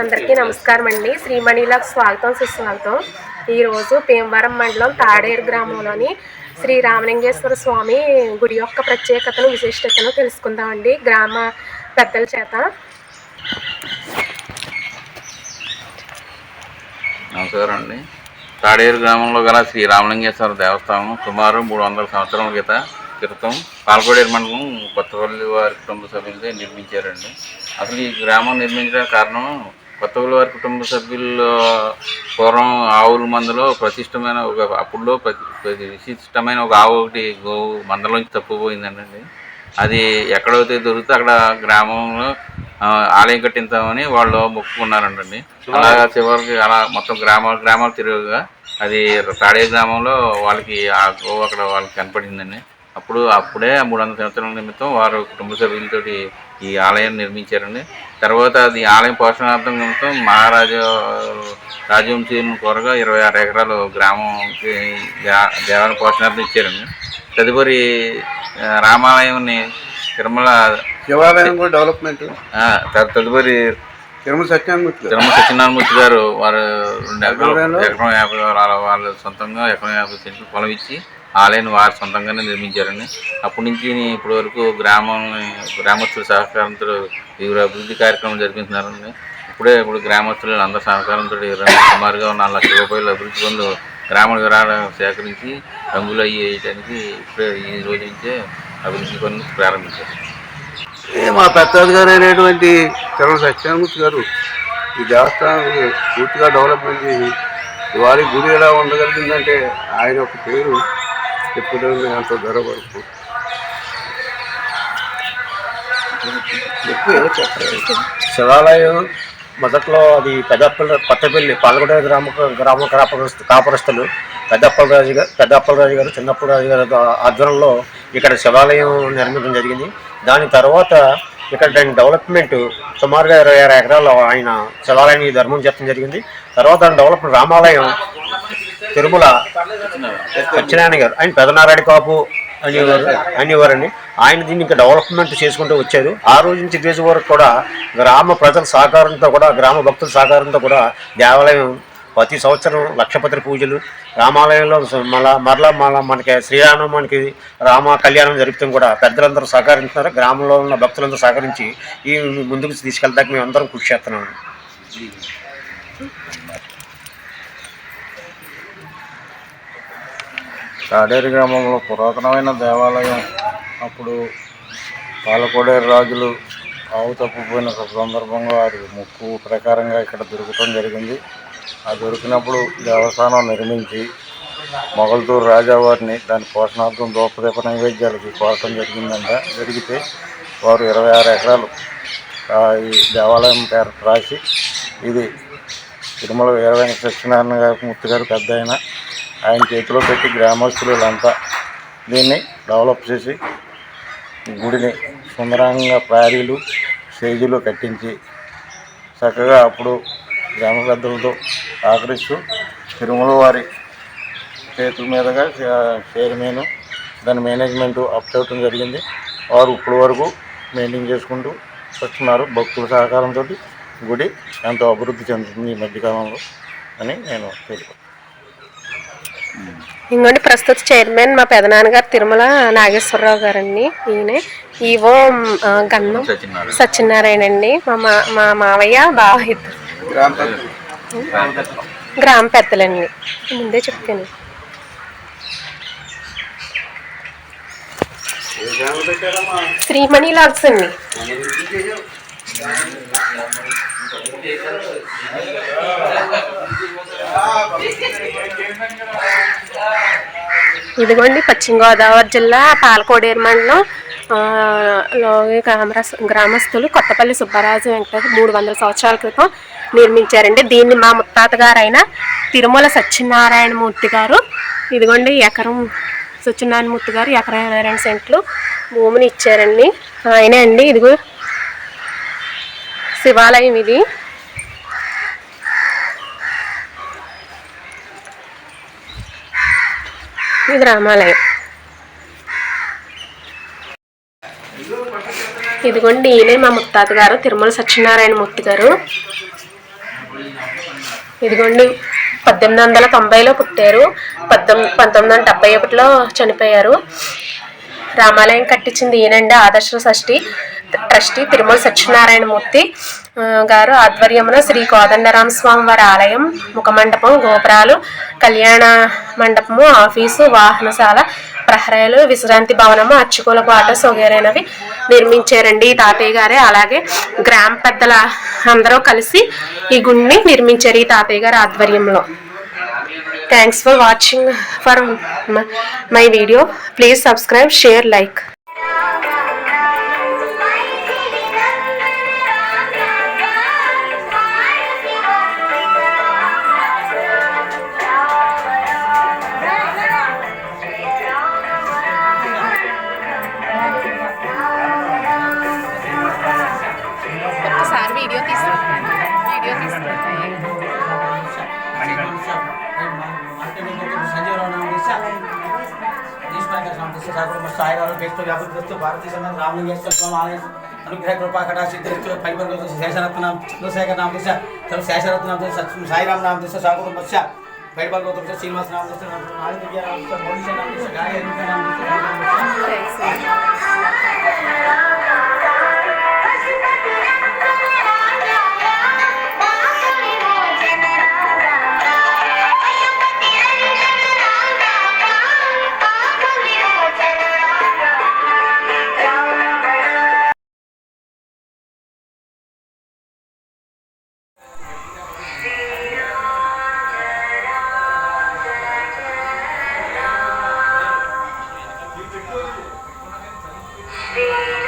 అందరికీ నమస్కారం అండి శ్రీమణిలకు స్వాగతం సుస్వాగతం. ఈరోజు భీమవరం మండలం తాడేరు గ్రామంలోని శ్రీ రామలింగేశ్వర స్వామి గుడి యొక్క ప్రత్యేకతను విశిష్టతను తెలుసుకుందామండి. గ్రామ పెద్దల చేత. నమస్కారం అండి తాడేరు గ్రామంలో గల శ్రీ రామలింగేశ్వర దేవస్థానం సుమారు మూడు వందల సంవత్సరాల క్రితం క్రితం పాల్గొడేరు మండలం కొత్తపల్లి వారి కుటుంబ సభ్యులతో నిర్మించారండి. అసలు ఈ గ్రామం నిర్మించడానికి కారణం కొత్తపల్లి వారి కుటుంబ సభ్యుల్లో పూర్వం ఆవుల మందులో ప్రతిష్టమైన ఒక అప్పుడులో ప్రతి విశిష్టమైన ఒక ఆవు ఒకటి గోవు మందలోంచి తప్పిపోయిందండి. అది ఎక్కడైతే దొరికితే అక్కడ గ్రామంలో ఆలయం కట్టించామని వాళ్ళు మొక్కుకున్నారంటండి. అలాగా చివరికి అలా మొత్తం గ్రామాలు గ్రామాలు తిరుగుగా అది తాడే గ్రామంలో వాళ్ళకి ఆ గోవు అక్కడ వాళ్ళకి కనపడిందండి. అప్పుడు అప్పుడే మూడు వందల సంవత్సరాల నిమిత్తం వారు కుటుంబ సభ్యులతోటి ఈ ఆలయం నిర్మించారండి. తర్వాత అది ఆలయం పోషణార్థం నిమిత్తం మహారాజా రాజవంశీయులను కోరగా ఇరవై ఆరు ఎకరాలు గ్రామంకి దే- దేవాలయ పోషణార్థం ఇచ్చారండి. తదుపరి ఆ, రామాలయంని తిరుమల శివాలయం కూడా డెవలప్మెంట్ ఆ, తదు- తదుపరి తిరుమల సత్యనారాయణమూర్తి గారు. వారు రెండు ఎకరాలు? ఎకరం యాభై వాళ్ళ సొంతంగా ఎకరం యాభై సెంట్లు పొలం ఇచ్చి ఆలయాన్ని వారు సొంతంగానే నిర్మించారండి. అప్పటి నుంచి ఇప్పటి వరకు గ్రామాలని గ్రామస్తుల సహకారంతో వివిధ అభివృద్ధి కార్యక్రమాలు జరిపిస్తున్నారండి ఇప్పుడే ఇప్పుడు గ్రామస్తులు అందరి సహకారంతో సుమారుగా నాలుగు లక్షల రూపాయల అభివృద్ధి పనులు గ్రామ వివరాలు సేకరించి రంగులు అయ్యి వేయడానికి ఇప్పుడే ఈ రోజు నుంచే అభివృద్ధి పనులు ప్రారంభించారు. మా పెద్దది గారు అయినటువంటి తిరుమల సత్యాన్మూర్తి గారు ఈ దేవస్థానాన్ని పూర్తిగా డెవలప్మెంట్ చేసి వారి గుడి ఎలా ఉండగలిగిందంటే ఆయన ఒక పేరు ఎప్పుడు ఎంతో గర్వపడుతూ శివాలయం మొదట్లో అది పెద్దప్పల కొత్తపల్లి పాలగొడ గ్రామ గ్రామ కాపరస్తు కాపరస్తులు పెద్దప్పలరాజు గారు పెద్దప్పలరాజు గారు చిన్నప్పలరాజు గారు ఆధ్వర్యంలో ఇక్కడ శివాలయం నిర్మించడం జరిగింది. దాని తర్వాత ఇక్కడ దాని డెవలప్మెంట్ సుమారుగా ఇరవై ఆరు ఎకరాలు ఆయన శివాలయాన్ని ధర్మం చెప్పడం జరిగింది. తర్వాత దాని డెవలప్మెంట్ రామాలయం తిరుమల సత్యనారాయణ గారు ఆయన పెదనారాయణ కాపు అనేవారు అనేవారండి ఆయన దీన్ని ఇంకా డెవలప్మెంట్ చేసుకుంటూ వచ్చారు. ఆ రోజు నుంచి ఈ రోజు వరకు కూడా గ్రామ ప్రజల సహకారంతో కూడా గ్రామ భక్తుల సహకారంతో కూడా దేవాలయం ప్రతి సంవత్సరం లక్షపత్రి పూజలు. రామాలయంలో మళ్ళా మరలా మళ్ళా మనకి శ్రీరామనవమికి రామ కళ్యాణం జరుపుతాం కూడా. పెద్దలందరూ సహకరిస్తున్నారు. గ్రామంలో ఉన్న భక్తులందరూ సహకరించి ఈ ముందుకు తీసుకెళ్తాక మేము అందరం కృషి చేస్తున్నాము కాడేరు గ్రామంలో పురాతనమైన దేవాలయం. అప్పుడు పాలకోడేరు రాజులు ఆవు తప్పిపోయిన సందర్భంగా అది ముక్కు ప్రకారంగా ఇక్కడ దొరకటం జరిగింది. ఆ దొరికినప్పుడు దేవస్థానం నిర్మించి మొగల్తూరు రాజావారిని దాని పోషణార్థం దోపదీప నైవేద్యాలకి కోరటం జరిగిందంట. జరిగితే వారు ఇరవై ఆరు ఎకరాలు ఈ దేవాలయం పేరు రాసి ఇది తిరుమల వీర సత్యనారాయణ గారి మూర్తి గారు పెద్ద ఆయన. ఆయన చేతిలో పెట్టి గ్రామస్తులు వీళ్ళంతా దీన్ని డెవలప్ చేసి గుడిని సుందరంగా ప్రారీలు స్టేజీలు కట్టించి చక్కగా అప్పుడు గ్రామ పెద్దలతో సహకరిస్తూ తిరుమల వారి చేతుల మీదుగా చైర్మన్ దాని మేనేజ్మెంట్ అప్ చేయడం జరిగింది. వారు ఇప్పటి వరకు మెయింటైన్ చేసుకుంటూ వస్తున్నారు. భక్తుల సహకారంతో గుడి ఎంతో అభివృద్ధి చెందుతుంది ఈ మధ్యకాలంలో అని నేను తెలుపు ఇంకోండి ప్రస్తుత చైర్మన్ మా పెదనాన్నగారు తిరుమల నాగేశ్వరరావు గారండి. ఈయన ఈవో గంధం సత్యనారాయణ అండి. మా మా- మా మావయ్య బావ ఇద్దరు. గ్రామ పెద్ద గ్రామ పెద్దలండి. ముందే చెప్తాను. శ్రీమణి లాగ్స్ అండి. ఇదిగోండి పశ్చిమ గోదావరి జిల్లా పాలకోడేరు మండలం ఆ, గ్రామరస్ గ్రామస్తులు కొత్తపల్లి సుబ్బరాజు వెంకటేశ్వర మూడు వందల సంవత్సరాల క్రితం నిర్మించారండి. దీన్ని మా ముత్తాత గారైన తిరుమల సత్యనారాయణ మూర్తి గారు ఇదిగోండి ఎకరం సత్యనారాయణ మూర్తి గారు ఎకరం రెండు సెంట్లు భూమిని ఇచ్చారండి. ఆయనే అండి ఇదిగో శివాలయం ఇది. ఇది రామాలయం ఇదిగోండి ఈయనే మా ముత్తాత గారు తిరుమల సత్యనారాయణ మూర్తి గారు. ఇదిగోండి పద్దెనిమిది వందల తొంభైలో పుట్టారు. పద్దెనిమిది పంతొమ్మిది వందల డెబ్బై ఒకటిలో చనిపోయారు. రామాలయం కట్టించింది ఈయనండి ఆదర్శ షష్ఠి ట్రస్టీ తిరుమల సత్యనారాయణమూర్తి గారు ఆధ్వర్యమున శ్రీ కోదండరామ స్వామి వారి ఆలయం ముఖమండపం గోపురాలు కళ్యాణ మండపము ఆఫీసు వాహనశాల ప్రహరాలు విశ్రాంతి భవనము అచ్చుకోల క్వార్టర్స్ వగేరైనవి నిర్మించారండి ఈ తాతయ్య గారే. అలాగే గ్రామ పెద్దల అందరూ కలిసి ఈ గుడిని నిర్మించారు ఈ తాతయ్య గారి ఆధ్వర్యంలో. Thanks for watching for my video please subscribe share like అనుగ్రహ కృపా కటాక్షిస్తూ పరిపూర్ణ శేషరత్నం చంద్రశేఖర నామ దిశ శేషరత్న నామ దిశ సాయిరామ్ నామ దిశ సాకుటుంబస్య పరిపూర్ణ గౌతమ శ్రీనివాస నామ దిశ ఆదిత్య నామ దిశ మౌలిష నామ దిశ గాయ నామ దిశ Sim.